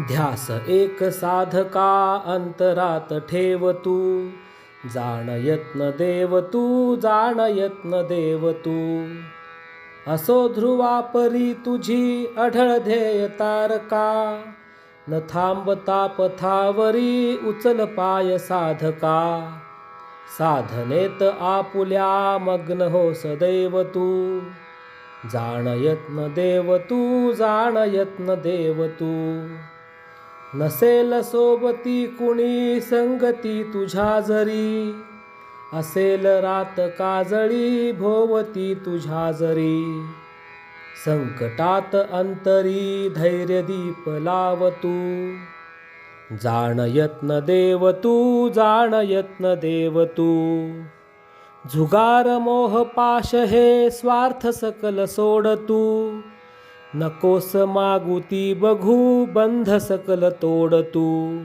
ध्यास एक साधका अंतरात ठेव तू. जाण यत्न देव तू जाण यत्न देव तू. असो ध्रुवा परी तुझी अढळ ध्येय तारका. न थांबता पथावरी उचल पाय साधका. साधनेत आपुल्या मग्न हो सदैव तू. जाण यत्न देव तू जाण यत्न देव तू. नसेल सोबती कुणी संगती तुझ्या जरी. असेल रात काजळी भोवती तुझ्या जरी. संकटात अंतरी धैर्य दीप लाव तू. जाण यत्न देव तू जाण यत्न देव तू. झुगार मोह पाश हे स्वार्थ सकल सोड तू. नकोस मागुती बघू बंध सकल तोड तू.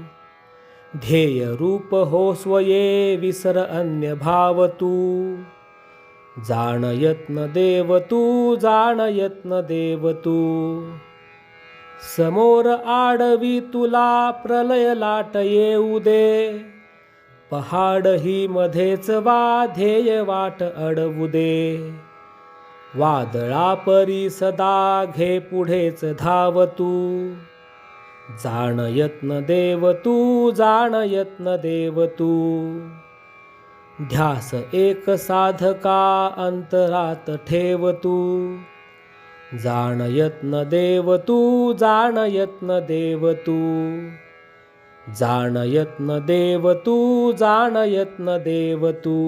ध्येय रूप हो स्वये विसर अन्य भाव तू. जाण यत्न देव तू जाण यत्न देव तू. समोर आडवी तुला प्रलय लाट येऊ दे. पहाड ही मध्येच वा ध्येय वाट अडवू दे. वादळा परी सदा घे पुढेच धाव तू जाण यत्न देव तू जाण यत्न देव तू ध्यास एक साधका अंतरात ठेव तू जाण यत्न देव तू जाण यत्न देव तू जाण यत्न देव तू जाण यत्न देव तू